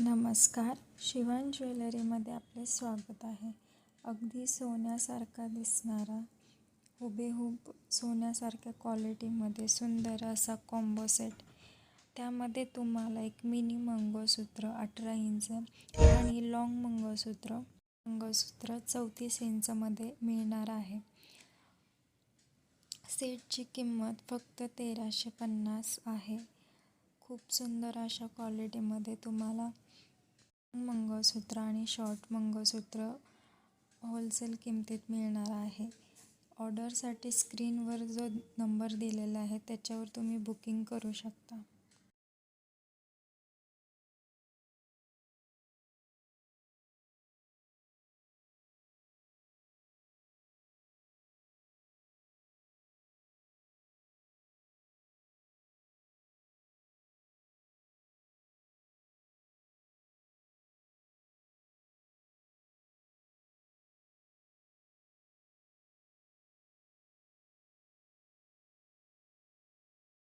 नमस्कार. शिवान ज्वेलरीमध्ये आपले स्वागत आहे. अगदी सोन्यासारखा दिसणारा हुबेहूब सोन्यासारख्या क्वालिटीमध्ये सुंदर असा कॉम्बो सेट त्यामध्ये तुम्हाला एक मिनी मंगळसूत्र अठरा इंच आणि लॉंग मंगळसूत्र मंगळसूत्र चौतीस इंचमध्ये मिळणार आहे. सेटची किंमत फक्त तेराशे पन्नास आहे. खूप सुंदर अशा क्वालिटीमध्ये तुम्हाला मंगळसूत्र आणि शॉर्ट मंगळसूत्र होलसेल किमतीत मिळणार आहे. ऑर्डरसाठी स्क्रीनवर जो नंबर दिलेला आहे त्याच्यावर तुम्ही बुकिंग करू शकता.